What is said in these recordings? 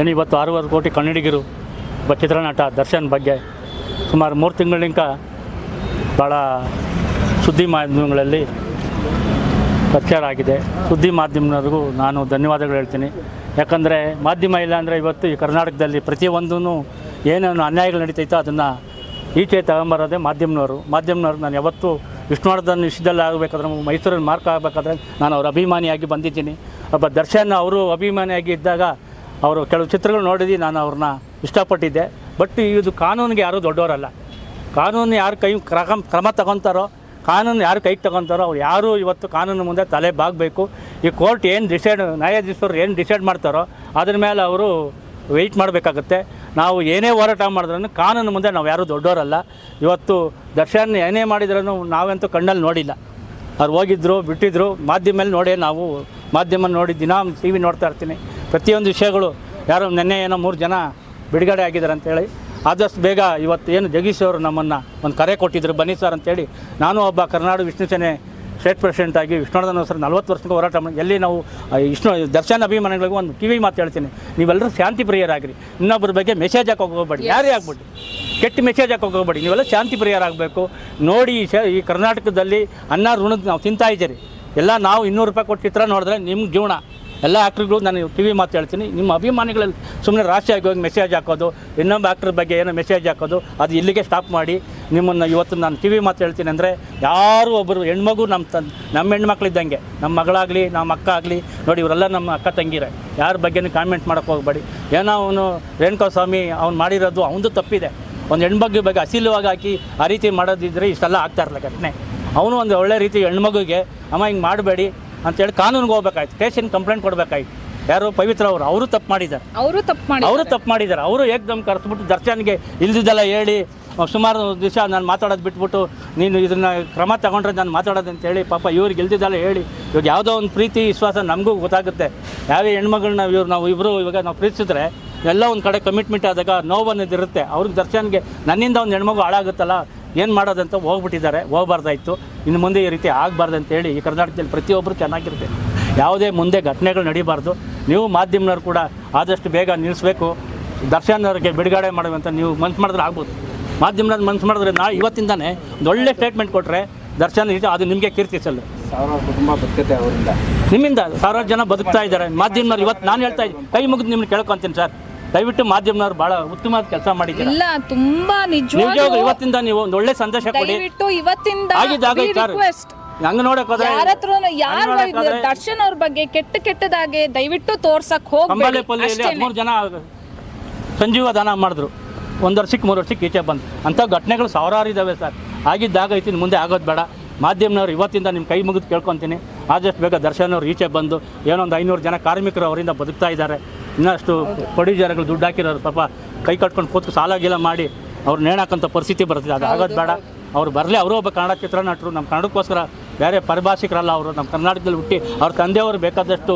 ಏನು ಇವತ್ತು ಆರೂವರೆ ಕೋಟಿ ಕನ್ನಡಿಗರು ಒಬ್ಬ ಚಿತ್ರನಟ ದರ್ಶನ್ ಬಗ್ಗೆ ಸುಮಾರು ಮೂರು ತಿಂಗಳಿಂದ ಭಾಳ ಸುದ್ದಿ ಮಾಧ್ಯಮಗಳಲ್ಲಿ ಪ್ರಚಾರ ಆಗಿದೆ. ಸುದ್ದಿ ಮಾಧ್ಯಮದವ್ರಿಗೂ ನಾನು ಧನ್ಯವಾದಗಳು ಹೇಳ್ತೀನಿ. ಯಾಕಂದರೆ ಮಾಧ್ಯಮ ಇಲ್ಲ ಅಂದರೆ ಇವತ್ತು ಈ ಕರ್ನಾಟಕದಲ್ಲಿ ಪ್ರತಿಯೊಂದೂ ಏನೇನು ಅನ್ಯಾಯಗಳು ನಡೀತೈತೋ ಅದನ್ನು ಈಚೆ ತಗೊಂಬರೋದೇ ಮಾಧ್ಯಮನವರು. ಮಾಧ್ಯಮನವರು ನಾನು ಯಾವತ್ತೂ ವಿಷ್ಣುವರ್ಧನ್ ವಿಷಯದಲ್ಲಿ ಆಗಬೇಕಾದ್ರೆ, ಮೈಸೂರಲ್ಲಿ ಮಾರ್ಕ್ ಆಗಬೇಕಾದ್ರೆ ನಾನು ಅವ್ರ ಅಭಿಮಾನಿಯಾಗಿ ಬಂದಿದ್ದೀನಿ. ಒಬ್ಬ ದರ್ಶನ್ ಅವರು ಅಭಿಮಾನಿಯಾಗಿ ಇದ್ದಾಗ ಅವರು ಕೆಲವು ಚಿತ್ರಗಳು ನೋಡಿದ್ದು ನಾನು ಅವ್ರನ್ನ ಇಷ್ಟಪಟ್ಟಿದ್ದೆ. ಬಟ್ ಇದು ಕಾನೂನಿಗೆ ಯಾರೂ ದೊಡ್ಡವರಲ್ಲ. ಕಾನೂನು ಯಾರು ಕೈ ಕ್ರಮ ಕ್ರಮ ತಗೊತಾರೋ, ಕಾನೂನು ಯಾರು ಕೈಗೆ ತಗೊತಾರೋ, ಅವ್ರು ಯಾರು ಇವತ್ತು ಕಾನೂನು ಮುಂದೆ ತಲೆ ಬಾಗಬೇಕು. ಈ ಕೋರ್ಟ್ ಏನು ಡಿಸೈಡ್ ನ್ಯಾಯಾಧೀಶರು ಏನು ಡಿಸೈಡ್ ಮಾಡ್ತಾರೋ, ಅದ್ರ ಮೇಲೆ ಅವರು ವೆಯ್ಟ್ ಮಾಡಬೇಕಾಗುತ್ತೆ. ನಾವು ಏನೇ ಹೋರಾಟ ಮಾಡಿದ್ರೂ ಕಾನೂನು ಮುಂದೆ ನಾವು ಯಾರೂ ದೊಡ್ಡವರಲ್ಲ. ಇವತ್ತು ದರ್ಶನ್ ಏನೇ ಮಾಡಿದ್ರೂ ನಾವಂತೂ ಕಣ್ಣಲ್ಲಿ ನೋಡಿಲ್ಲ. ಅವ್ರು ಹೋಗಿದ್ರು, ಬಿಟ್ಟಿದ್ರು. ಮಾಧ್ಯಮದಲ್ಲಿ ನೋಡೇ ನಾವು ಮಾಧ್ಯಮ ನೋಡಿ ದಿನ ಟಿ ವಿ ನೋಡ್ತಾ ಇರ್ತೀನಿ. ಪ್ರತಿಯೊಂದು ವಿಷಯಗಳು ಯಾರೋ ನೆನ್ನೆ ಏನೋ ಮೂರು ಜನ ಬಿಡುಗಡೆ ಆಗಿದ್ದಾರೆ ಅಂತೇಳಿ ಆದಷ್ಟು ಬೇಗ ಇವತ್ತು ಏನು ಜಗೀಶ್ ಅವರು ನಮ್ಮನ್ನು ಒಂದು ಕರೆ ಕೊಟ್ಟಿದ್ರು. ಬನ್ನಿ ಸರ್ ಅಂತೇಳಿ ನಾನು ಒಬ್ಬ ಕರ್ನಾಟಕ ವಿಷ್ಣು ಸೇನೆ ಸ್ಟೇಟ್ ಪ್ರೆಸಿಡೆಂಟ್ ಆಗಿ ವಿಷ್ಣುವರ್ಧನ್ ಸರ್ ನಲ್ವತ್ತು ವರ್ಷಕ್ಕೆ ಹೋರಾಟ ಮಾಡಿ ಎಲ್ಲಿ ನಾವು ವಿಷ್ಣು ದರ್ಶನ ಅಭಿಮಾನಿಗಳಿಗೆ ಒಂದು ಕಿವಿ ಮಾತು ಹೇಳ್ತೀನಿ. ನೀವೆಲ್ಲರೂ ಶಾಂತಿ ಪ್ರಿಯರಾಗಿರಿ. ಇನ್ನೊಬ್ಬರ ಬಗ್ಗೆ ಮೆಸೇಜ್ ಹಾಕಿ ಹೋಗಬೇಡಿ. ಯಾರೇ ಆಗ್ಬಿಡಿ ಕೆಟ್ಟ ಮೆಸೇಜ್ ಹಾಕಿ ಹೋಗ್ಬೇಡಿ. ನೀವೆಲ್ಲ ಶಾಂತಿ ಪ್ರಿಯರಾಗಬೇಕು. ನೋಡಿ ಈ ಶ ಈ ಕರ್ನಾಟಕದಲ್ಲಿ ಅನ್ನ ಋಣದ ನಾವು ತಿಂತಾ ಇದ್ದೀರಿ. ಎಲ್ಲ ನಾವು ಇನ್ನೂರು ರೂಪಾಯಿ ಕೊಟ್ಟು ಚಿತ್ರ ನೋಡಿದ್ರೆ ನಿಮ್ಮ ಜೀವನ. ಎಲ್ಲ ಆ್ಯಕ್ಟ್ರ್ಗಳು ನಾನು ಟಿ ವಿ ಮಾತು ಹೇಳ್ತೀನಿ. ನಿಮ್ಮ ಅಭಿಮಾನಿಗಳಲ್ಲಿ ಸುಮ್ಮನೆ ರಾಶಿಯಾಗಿ ಹೋಗಿ ಮೆಸೇಜ್ ಹಾಕೋದು ಇನ್ನೊಬ್ಬ ಆ್ಯಕ್ಟ್ರ್ ಬಗ್ಗೆ ಏನೋ ಮೆಸೇಜ್ ಹಾಕೋದು, ಅದು ಇಲ್ಲಿಗೆ ಸ್ಟಾಪ್ ಮಾಡಿ. ನಿಮ್ಮನ್ನು ಇವತ್ತು ನಾನು ಟಿ ವಿ ಮಾತು ಹೇಳ್ತೀನಿ ಅಂದರೆ ಯಾರು ಒಬ್ಬರು ಹೆಣ್ಮಗು ನಮ್ಮ ತನ್ ನಮ್ಮ ಹೆಣ್ಮಕ್ಳಿದ್ದಂಗೆ, ನಮ್ಮ ಮಗಳಾಗಲಿ, ನಮ್ಮ ಅಕ್ಕ ಆಗಲಿ, ನೋಡಿ ಇವರೆಲ್ಲ ನಮ್ಮ ಅಕ್ಕ ತಂಗಿರೆ. ಯಾರ ಬಗ್ಗೆನೂ ಕಾಮೆಂಟ್ ಮಾಡೋಕ್ಕೆ ಹೋಗಬೇಡಿ. ಏನೋ ಅವನು ರೇಣುಕಾ ಸ್ವಾಮಿ ಅವ್ನು ಮಾಡಿರೋದು ಅವನದು ತಪ್ಪಿದೆ. ಒಂದು ಹೆಣ್ಮಗು ಬಗ್ಗೆ ಅಸೀಲವಾಗಿ ಹಾಕಿ ಆ ರೀತಿ ಮಾಡೋದಿದ್ರೆ ಇಷ್ಟೆಲ್ಲ ಆಗ್ತಾ ಇರಲ್ಲ ಘಟನೆ. ಅವನು ಒಂದು ಒಳ್ಳೆ ರೀತಿ ಹೆಣ್ಮಗುಗೆ, ಅಮ್ಮ ಹಿಂಗೆ ಮಾಡಬೇಡಿ ಅಂತೇಳಿ ಕಾನೂನಿಗೆ ಹೋಗ್ಬೇಕಾಯ್ತು. ಸ್ಟೇಷನ್ ಕಂಪ್ಲೇಂಟ್ ಕೊಡಬೇಕಾಯ್ತು. ಯಾರು ಪವಿತ್ರ ಅವರು ಅವರು ತಪ್ಪು ಮಾಡಿದ್ದಾರೆ. ಅವರು ತಪ್ಪು ಮಾಡಿ ಅವರು ತಪ್ಪು ಮಾಡಿದ್ದಾರೆ. ಅವರು ಏಕ್ದಮ್ ಕರೆಸ್ಬಿಟ್ಟು ದರ್ಶನ್ಗೆ ಇಲ್ದಿದ್ದೆಲ್ಲ ಹೇಳಿ ಸುಮಾರು ದಿವಸ ನಾನು ಮಾತಾಡೋದು ಬಿಟ್ಬಿಟ್ಟು ನೀನು ಇದನ್ನು ಕ್ರಮ ತಗೊಂಡ್ರೆ ನಾನು ಮಾತಾಡೋದು ಅಂತ ಹೇಳಿ ಪಾಪ ಇವ್ರಿಗೆ ಇಲ್ದಿದ್ದೆಲ್ಲ ಹೇಳಿ ಇವಾಗ ಯಾವುದೋ ಒಂದು ಪ್ರೀತಿ ವಿಶ್ವಾಸ ನಮಗೂ ಗೊತ್ತಾಗುತ್ತೆ. ಯಾವ ಹೆಣ್ಮಗಳನ್ನ ಇವ್ರು ನಾವು ಇಬ್ಬರು ಇವಾಗ ನಾವು ಪ್ರೀತಿಸಿದ್ರೆ ಎಲ್ಲ ಒಂದು ಕಡೆ ಕಮಿಟ್ಮೆಂಟ್ ಆದಾಗ ನೋವು ಅನ್ನೋದು ಇರುತ್ತೆ ಅವ್ರಿಗೆ ದರ್ಶನ್ಗೆ ನನ್ನಿಂದ ಒಂದು ಹೆಣ್ಮಗು ಹಾಳಾಗುತ್ತಲ್ಲ ಏನು ಮಾಡೋದಂತ ಹೋಗ್ಬಿಟ್ಟಿದ್ದಾರೆ ಹೋಗ್ಬಾರ್ದಾಯ್ತು. ಇನ್ನು ಮುಂದೆ ಈ ರೀತಿ ಆಗಬಾರ್ದು ಅಂತೇಳಿ ಈ ಕರ್ನಾಟಕದಲ್ಲಿ ಪ್ರತಿಯೊಬ್ಬರು ಚೆನ್ನಾಗಿರುತ್ತೆ. ಯಾವುದೇ ಮುಂದೆ ಘಟನೆಗಳು ನಡೀಬಾರ್ದು. ನೀವು ಮಾಧ್ಯಮದವ್ರು ಕೂಡ ಆದಷ್ಟು ಬೇಗ ನಿಲ್ಲಿಸ್ಬೇಕು. ದರ್ಶನ್ ಅವ್ರಿಗೆ ಬಿಡುಗಡೆ ಮಾಡುವಂತ ನೀವು ಮನ್ಸು ಮಾಡಿದ್ರೆ ಆಗ್ಬೋದು. ಮಾಧ್ಯಮದ ಮನ್ಸು ಮಾಡಿದ್ರೆ ನಾಳೆ ಇವತ್ತಿಂದಾನೆ ಒಂದು ಒಳ್ಳೆ ಸ್ಟೇಟ್ಮೆಂಟ್ ಕೊಟ್ಟರೆ ದರ್ಶನ್ ಇದು ಅದು ನಿಮಗೆ ಕೀರ್ತಿ ಸಲ್ಲು. ಸಾವಿರಾರು ಕುಟುಂಬ ಬದುಕುತ್ತೆ ಅವರಿಂದ. ನಿಮ್ಮಿಂದ ಸಾವಿರಾರು ಜನ ಬದುಕ್ತಾ ಇದ್ದಾರೆ. ಮಾಧ್ಯಮದವ್ರು ಇವತ್ತು ನಾನು ಹೇಳ್ತಾ ಇದ್ದೀನಿ ಕೈ ಮುಗಿದು ನಿಮ್ಮನ್ನ ಕೇಳ್ಕೊಂತೀನಿ ಸರ್. ದಯವಿಟ್ಟು ಮಾಧ್ಯಮದವ್ರು ಬಹಳ ಉತ್ತಮವಾದ ಕೆಲಸ ಮಾಡಿದ್ದೀರಾ? ಇಲ್ಲ ತುಂಬಾ ನಿಜವಾಗ್ಲೂ ಇವತ್ತಿಂದ ನೀವು ಒಂದು ಒಳ್ಳೆ ಸಂದೇಶ ಕೊಡಿ. ದಯವಿಟ್ಟು ಇವತ್ತಿಂದ ಆಗಿದ್ದಾಗ ರಿಕ್ವೆಸ್ಟ್ ಹಂಗೆ ನೋಡಕ್ ಹೋದ್ರೆ ಯಾರ ದರ್ಶನ್ ಅವ್ರ ಬಗ್ಗೆ ಕೆಟ್ಟ ಕೆಟ್ಟದಾಗೆ ದಯವಿಟ್ಟು ತೋರ್ಸಕ್ ಹೋಗ್ಬೇಡಿ. ಅಷ್ಟೇನೆ. ಹದಿಮೂರು ಜನ ಸಂಜೀವ ದಾನ ಮಾಡಿದ್ರು. ಒಂದು ವರ್ಷಕ್ಕೆ ಮೂರು ವರ್ಷಕ್ಕೆ ಈಚೆ ಬಂದು. ಅಂಥ ಘಟನೆಗಳು ಸಾವಿರಾರು ಇದ್ದಾವೆ ಸರ್. ಆಗಿದ್ದಾಗ ಐತಿ ಮುಂದೆ ಆಗೋದು ಬೇಡ. ಮಾಧ್ಯಮನವ್ರು ಇವತ್ತಿಂದ ನಿಮ್ಮ ಕೈ ಮುಗಿದು ಕೇಳ್ಕೊತೀನಿ. ಆದಷ್ಟು ಬೇಗ ದರ್ಶನ್ ಅವ್ರು ಈಚೆ ಬಂದು ಏನೋ ಒಂದು ಐನೂರು ಜನ ಕಾರ್ಮಿಕರು ಅವರಿಂದ ಬದುಕ್ತಾ ಇದ್ದಾರೆ. ಇನ್ನಷ್ಟು ಪ್ರೊಡ್ಯೂಸರ್ಗಳು ದುಡ್ಡು ಹಾಕಿರೋರು ಪಾಪ ಕೈ ಕಟ್ಕೊಂಡು ಕೂತ್ಕೊಂಡು ಸಾಲ ಗೀಲ ಮಾಡಿ ಅವ್ರು ನೇಣಾಕಂಥ ಪರಿಸ್ಥಿತಿ ಬರ್ತಿದೆ ಅದು ಆಗೋದು ಬೇಡ. ಅವ್ರು ಬರಲಿ ಅವರು ಒಬ್ಬ ಕನ್ನಡ ಚಿತ್ರನಟರು. ನಮ್ಮ ಕನ್ನಡಕ್ಕೋಸ್ಕರ ಬೇರೆ ಪರಿಭಾಷಿಕರಲ್ಲ ಅವರು. ನಮ್ಮ ಕರ್ನಾಟಕದಲ್ಲಿ ಹುಟ್ಟಿ ಅವ್ರ ತಂದೆಯವರು ಬೇಕಾದಷ್ಟು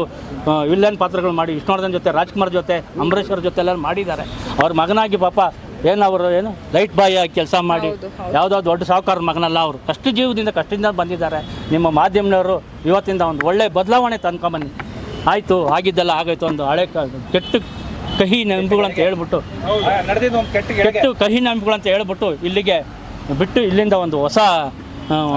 ವಿಲ್ಲನ್ ಪಾತ್ರಗಳು ಮಾಡಿ ವಿಷ್ಣುವರ್ಧನ್ ಜೊತೆ ರಾಜ್ಕುಮಾರ್ ಜೊತೆ ಅಂಬರೀಶ್ವರ ಜೊತೆ ಎಲ್ಲ ಮಾಡಿದ್ದಾರೆ. ಅವ್ರ ಮಗನಾಗಿ ಪಾಪ ಏನು ಅವರು ಏನು ಲೈಟ್ ಬಾಯ್ ಆಗಿ ಕೆಲಸ ಮಾಡಿ ಯಾವುದೋ ದೊಡ್ಡ ಸಾಹುಕಾರ ಮಗನಲ್ಲ ಅವರು. ಕಷ್ಟ ಜೀವದಿಂದ ಕಷ್ಟದಿಂದ ಬಂದಿದ್ದಾರೆ. ನಿಮ್ಮ ಮಾಧ್ಯಮದವರು ಇವತ್ತಿಂದ ಒಂದು ಒಳ್ಳೆಯ ಬದಲಾವಣೆ ತಂದ್ಕೊಂಬನ್ನಿ. ಆಯಿತು ಆಗಿದ್ದೆಲ್ಲ ಆಗೋಯ್ತು ಒಂದು ಹಳೆ ಕೆಟ್ಟ ಕಹಿ ನೆನಪುಗಳಂತ ಹೇಳ್ಬಿಟ್ಟು. ನಡೆದಿದ್ದು ಒಂದು ಕೆಟ್ಟ ಕೆಟ್ಟು ಕಹಿ ನೆನಪುಗಳಂತ ಹೇಳ್ಬಿಟ್ಟು ಇಲ್ಲಿಗೆ ಬಿಟ್ಟು ಇಲ್ಲಿಂದ ಒಂದು ಹೊಸ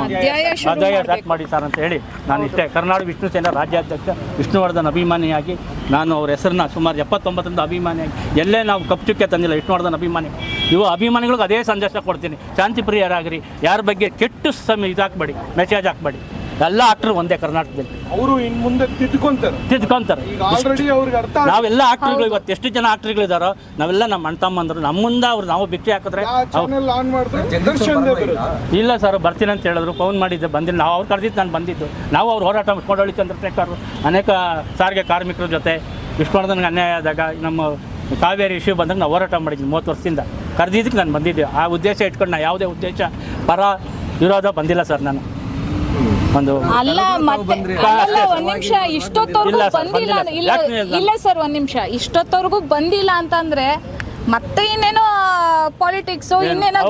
ಅಧ್ಯಾಯ ಸ್ಟಾರ್ಟ್ ಮಾಡಿ ಸರ್ ಅಂತ ಹೇಳಿ. ನಾನು ಇಷ್ಟೇ ಕರ್ನಾಟಕ ವಿಷ್ಣು ಸೇನಾ ರಾಜ್ಯಾಧ್ಯಕ್ಷ ವಿಷ್ಣುವರ್ಧನ್ ಅಭಿಮಾನಿಯಾಗಿ ನಾನು ಅವ್ರ ಹೆಸರನ್ನ ಸುಮಾರು ಎಪ್ಪತ್ತೊಂಬತ್ತರಿಂದ ಅಭಿಮಾನಿಯಾಗಿ ಎಲ್ಲೇ ನಾವು ಕಪ್ಪು ಚುಕ್ಕೆ ತಂದಿಲ್ಲ ವಿಷ್ಣುವರ್ಧನ್ ಅಭಿಮಾನಿ. ಇವು ಅಭಿಮಾನಿಗಳಿಗೆ ಅದೇ ಸಂದೇಶ ಕೊಡ್ತೀನಿ. ಶಾಂತಿ ಪ್ರಿಯರಾಗಿರಿ ಯಾರ ಬಗ್ಗೆ ಕೆಟ್ಟು ಸಮ ಇದು ಹಾಕ್ಬೇಡಿ ಮೆಸೇಜ್ ಹಾಕ್ಬೇಡಿ. ಎಲ್ಲ ಆಕ್ಟರ್ ಒಂದೇ ಕರ್ನಾಟಕದಲ್ಲಿ. ಅವರು ಇನ್ ಮುಂದೆ ತಿದ್ಕೊಂತಾರೆ. ತಿದ್ಕೊಂತಾರೆ. ಆಲ್ರೆಡಿ ಅವ್ರಿಗೆ ಅರ್ಥ ನಾವೆಲ್ಲ ಆಕ್ಟರ್ಗಳು ಇವತ್ತು ಎಷ್ಟು ಜನ ಆಕ್ಟ್ರುಗಳಿದಾರೋ ನಾವೆಲ್ಲ ನಮ್ಮ ಅಣ್ಣ ತಮ್ಮಂದ್ರು ನಮ್ಮ ಮುಂದೆ ಅವ್ರು ನಾವು ಬಿಟ್ಟು ಹಾಕಿದ್ರೆ ಚಾನೆಲ್ ಆನ್ ಮಾಡಿದ್ರೆ? ಇಲ್ಲ. ಸರ್ ಬರ್ತೀನಿ ಅಂತ ಹೇಳಿದ್ರು ಫೋನ್ ಮಾಡಿದ್ದೆ ಬಂದಿಲ್ಲ. ನಾವು ಅವ್ರು ಕರೆದಿದ್ದು ನಾನು ಬಂದಿದ್ದು. ನಾವು ಅವ್ರು ಹೋರಾಟ ಕೊಂಡೊಳ್ಳಿ ಚಂದ್ರಶೇಖರ್ ಅನೇಕ ಸಾರಿಗೆ ಕಾರ್ಮಿಕರ ಜೊತೆ ವಿಷ್ಣುವರ್ಧನ್ಗೆ ಅನ್ಯಾಯ ಆದಾಗ ನಮ್ಮ ಕಾವೇರಿ ಇಶ್ಯೂ ಬಂದಾಗ ನಾವು ಹೋರಾಟ ಮಾಡಿದ್ವಿ ಮೂವತ್ತು ವರ್ಷದಿಂದ. ಕರೆದಿದ್ದಕ್ಕೆ ನಾನು ಬಂದಿದ್ದೆ. ಆ ಉದ್ದೇಶ ಇಟ್ಕೊಂಡು ನಾನು ಯಾವುದೇ ಉದ್ದೇಶ ಪರ ವಿರೋಧ ಬಂದಿಲ್ಲ ಸರ್ ನಾನು. ಒಂದು ಅಲ್ಲ ಮತ್ತೆ ಅಲ್ಲ ಒಂದ್ ನಿಮಿಷ ಇಷ್ಟೊತ್ತವರೆಗೂ ಬಂದಿಲ್ಲ. ಇಲ್ಲ ಇಲ್ಲ? ಸರ್ ಒಂದ್ ನಿಮಿಷ. ಇಷ್ಟೊತ್ತವರೆಗೂ ಬಂದಿಲ್ಲ ಅಂತಂದ್ರೆ ಮತ್ತೆ ಇನ್ನೇನೋ ಪಾಲಿಟಿಕ್ಸ್ ಇನ್ನೇನೋ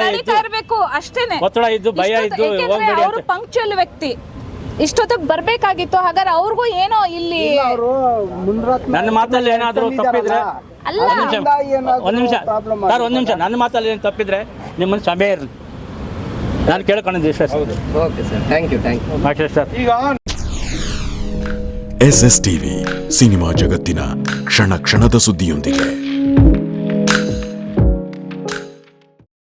ನಡೀತಾ ಇರ್ಬೇಕು ಅಷ್ಟೇನೆ. ಒತ್ತಡ ಇದ್ದು ಭಯ ಇದ್ದು ಹೋಗ್ಬೇಡಿ ಅವರು ಪಂಕ್ಚುಯಲ್ ವ್ಯಕ್ತಿ. ಇಷ್ಟೊತ್ತಿಗೆ ಬರ್ಬೇಕಾಗಿತ್ತು ಹಾಗಾದ್ರೆ ಅವ್ರಿಗೂ ಏನೋ ಇಲ್ಲಿ ನನ್ನ ಮಾತಲ್ಲಿ ಏನಾದರೂ ತಪ್ಪಿದ್ರೆ ಅಲ್ಲ. ಒಂದು ನಿಮಿಷ ಸರ್ ಒಂದು ನಿಮಿಷ. ನನ್ನ ಮಾತಲ್ಲಿ ಏನು ತಪ್ಪಿದ್ರೆ ನಿಮ್ಮ ಸಭೆ ಇರಲಿ. ನಾನು ಕೇಳ್ಕೊಂಡಿದ್ದೆ sir. Okay sir. Thank you thank you sir. ಈಗ ಎಸ್ ಎಸ್ ಟಿವಿ ಸಿನಿಮಾ ಜಗತ್ತಿನ ಕ್ಷಣ ಕ್ಷಣದ ಸುದ್ದಿಯೊಂದಿಗೆ.